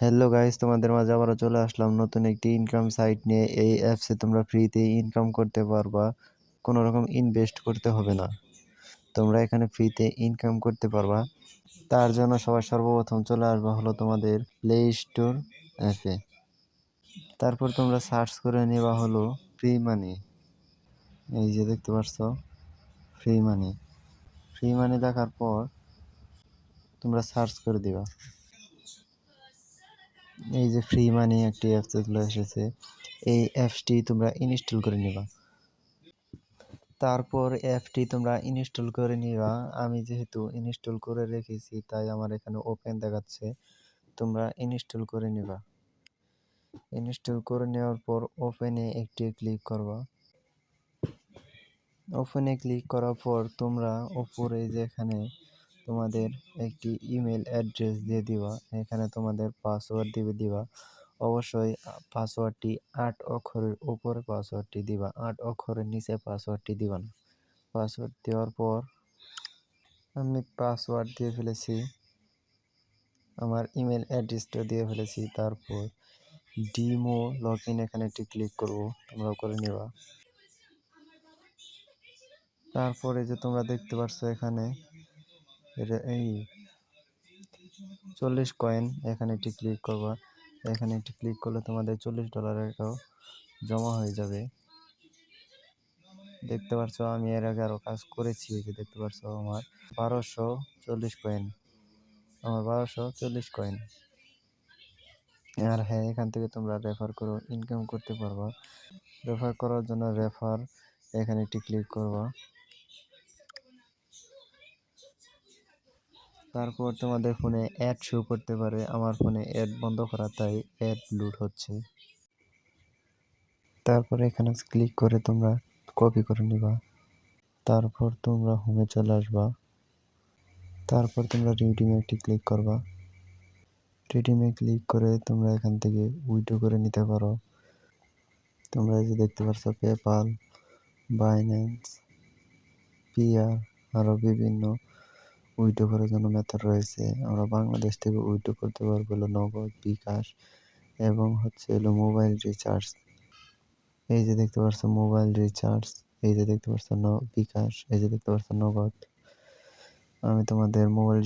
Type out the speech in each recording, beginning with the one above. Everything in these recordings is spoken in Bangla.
হ্যালো গাইস তোমাদের মাঝে আবারও চলে আসলাম নতুন একটি ইনকাম সাইট নিয়ে। এই অ্যাপসে তোমরা ফ্রিতে ইনকাম করতে পারবা কোনো রকম ইনভেস্ট করতে হবে না। তোমরা এখানে ফ্রিতে ইনকাম করতে পারবা। তার জন্য সবাই সর্বপ্রথম চলে আসবা হলো তোমাদের প্লে স্টোর অ্যাপে তারপর তোমরা সার্চ করে নেওয়া হলো ফ্রি মানি এই যে দেখতে পাচ্ছ ফ্রি মানি ফ্রি মানি দেখার পর তোমরা সার্চ করে দিবা। এই যে ফ্রি মানি একটি অ্যাপস চলে এসেছে, এই অ্যাপসটি তোমরা ইনস্টল করে নিবা। তারপর অ্যাপটি তোমরা ইনস্টল করে নিবা। আমি যেহেতু ইনস্টল করে রেখেছি, তাই আমার এখানে ওপেন দেখাচ্ছে। তোমরা ইনস্টল করে নিবা। ইনস্টল করে নেওয়ার পর ওপেনে একটি ক্লিক করবা। ওপেনে ক্লিক করার পর তোমরা উপরে যেখানে তোমাদের একটি ইমেল অ্যাড্রেস দিয়ে দিবা। এখানে তোমাদের পাসওয়ার্ড দিবে দিবা। অবশ্যই পাসওয়ার্ডটি আট অক্ষরের উপরে পাসওয়ার্ডটি দিবা। আট অক্ষরের নিচে পাসওয়ার্ডটি দিবা না। পাসওয়ার্ড দেওয়ার পর আমি পাসওয়ার্ড দিয়ে ফেলেছি। আমার ইমেল অ্যাড্রেসটা দিয়ে ফেলেছি। তারপর ডিমো লগ ইন এখানে একটি ক্লিক করব। তোমরা করে নেবা। তারপরে যে তোমরা দেখতে পাচ্ছ এখানে এই চল্লিশ কয়েন এখানে একটি ক্লিক করবা। এখানে একটি ক্লিক করলে তোমাদের চল্লিশ ডলারেরটাও জমা হয়ে যাবে। দেখতে পাচ্ছ আমি এর আগে আরও কাজ করেছি যে দেখতে পাচ্ছ আমার। বারোশো চল্লিশ কয়েন আমার বারোশো চল্লিশ কয়েন আর হ্যাঁ এখান থেকে তোমরা রেফার করো ইনকাম করতে পারবা। রেফার করার জন্য রেফার এখানে একটি ক্লিক করবা। তারপর তোমাদের ফোনে অ্যাড শো করতে পারে। আমার ফোনে অ্যাড বন্ধ করা, তাই অ্যাড লুট হচ্ছে। তারপর এখানে ক্লিক করে তোমরা কপি করে নিবা। তারপর তোমরা হোমে চলে আসবা। তারপর তোমরা রিডিমে একটি ক্লিক করবা। রিডিমে ক্লিক করে তোমরা এখান থেকে উইডো করে নিতে পারো। তোমরা যে দেখতে পাচ্ছ পেপাল বাইন্যান্স পিআর আরও বিভিন্ন উইড্রো করার জন্য মেথড রয়েছে। আমরা বাংলাদেশ থেকে উইড্রো করতে পারব হলো নগদ, বিকাশ এবং হচ্ছে হলো মোবাইল রিচার্জ এই যে দেখতে পাচ্ছ মোবাইল রিচার্জ এই যে দেখতে পাচ্ছ বিকাশ, এই যে দেখতে পাচ্ছ নগদ। আমি তোমাদের মোবাইল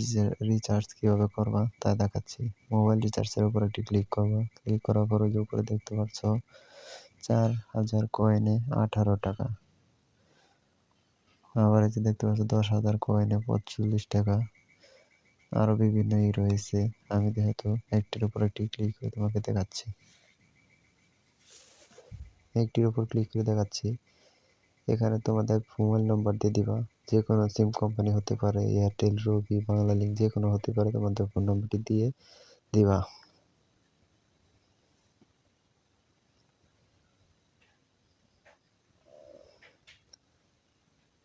রিচার্জ কীভাবে করবা তা দেখাচ্ছি। মোবাইল রিচার্জের উপর একটি ক্লিক করবা। ক্লিক করার পরে যে উপরে দেখতে পাচ্ছ চার হাজার কয়েনে আঠারো টাকা। আবার এই যে দেখতে পাচ্ছ দশ হাজার কয়েনে পঁচল্লিশ টাকা। আরও বিভিন্ন ই রয়েছে। আমি যেহেতু একটির উপর একটি ক্লিক করে তোমাকে দেখাচ্ছি। একটির উপর ক্লিক করে দেখাচ্ছি। এখানে তোমাদের মোবাইল নম্বর দিয়ে দিবা। যে কোনো সিম কোম্পানি হতে পারে এয়ারটেল রবি বাংলা লিঙ্ক যে কোনো হতে পারে, তোমাদের ফোন নম্বরটি দিয়ে দিবা।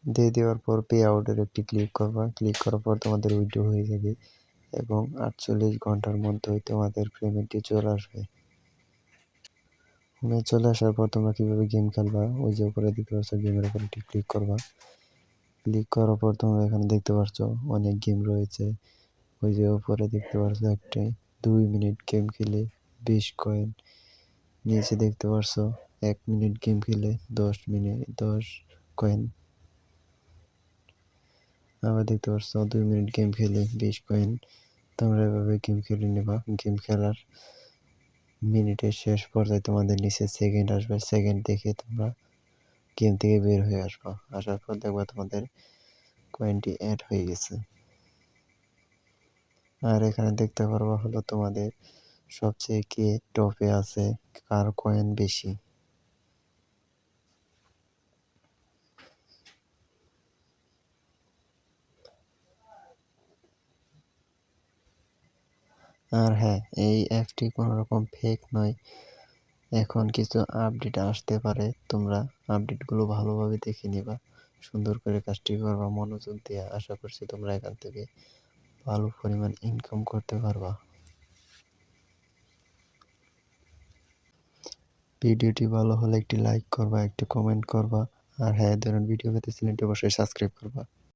দিয়ে দেওয়ার পর পে আউটের একটি ক্লিক করবা। ক্লিক করার পর তোমাদের উইড্রো হয়ে যাবে এবং আটচল্লিশ ঘণ্টার মধ্যে তোমাদের পেমেন্টটি চলে আসবে। হোমে চলে আসার পর তোমরা কীভাবে গেম খেলবা? ওই যে উপরে দেখতে পাচ্ছ গেমের উপর একটি ক্লিক করবা। ক্লিক করার পর তোমরা এখানে দেখতে পাচ্ছ অনেক গেম রয়েছে। ওই যে উপরে দেখতে পাচ্ছ একটি দুই মিনিট গেম খেলে বিশ কয়েন নিচে দেখতে পাচ্ছ এক মিনিট গেম খেলে দশ মিনিট দশ কয়েন আবার দেখতে পাচ্ছ দুই মিনিট গেম খেলে, বিশ কয়েন। তোমরা এভাবে গেম খেলে নেবা গেম খেলার মিনিটের শেষ পর্যায়ে তোমাদের নিচে সেকেন্ড আসবে। সেকেন্ড দেখে তোমরা গেম থেকে বের হয়ে আসবা। আসার পর দেখবা তোমাদের কয়েনটি অ্যাড হয়ে গেছে। আর এখানে দেখতে পারবা হলো তোমাদের সবচেয়ে কে টপে আছে, কার কয়েন বেশি। আর হ্যাঁ এই অ্যাপটি কোনো রকম ফেক নয়। এখন কিছু আপডেট আসতে পারে, তোমরা আপডেটগুলো ভালোভাবে দেখে নিবা। সুন্দর করে কাজটি করবা, মনোযোগ দিয়ে আশা করছি তোমরা এখান থেকে ভালো পরিমাণ ইনকাম করতে পারবা। ভিডিওটি ভালো হলে একটি লাইক করবা, একটি কমেন্ট করবা। আর হ্যাঁ ধরুন ভিডিও পেতে চ্যানেলটি অবশ্যই সাবস্ক্রাইব করবা।